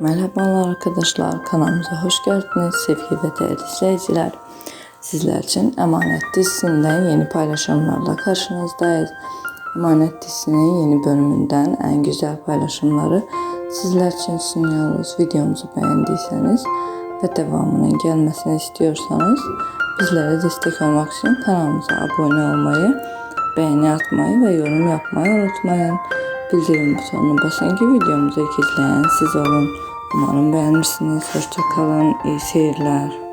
Merhabalar arkadaşlar kanalımıza hoş geldiniz sevgili ve değerli izleyiciler. Sizler için Emanet dizisinden yeni paylaşımlarla karşınızdayız. Emanet dizisinin yeni bölümünden en güzel paylaşımları sizler için sunuyoruz. Videomuzu beğendiyseniz ve devamının gelmesini istiyorsanız bizlere destek olmak için kanalımıza abone olmayı, beğeni atmayı ve yorum yapmayı unutmayın. Bildirim butonuna basın ki videomuzu ilk izleyen siz olun. Umarım beğenirsiniz. Hoşçakalın. İyi seyirler.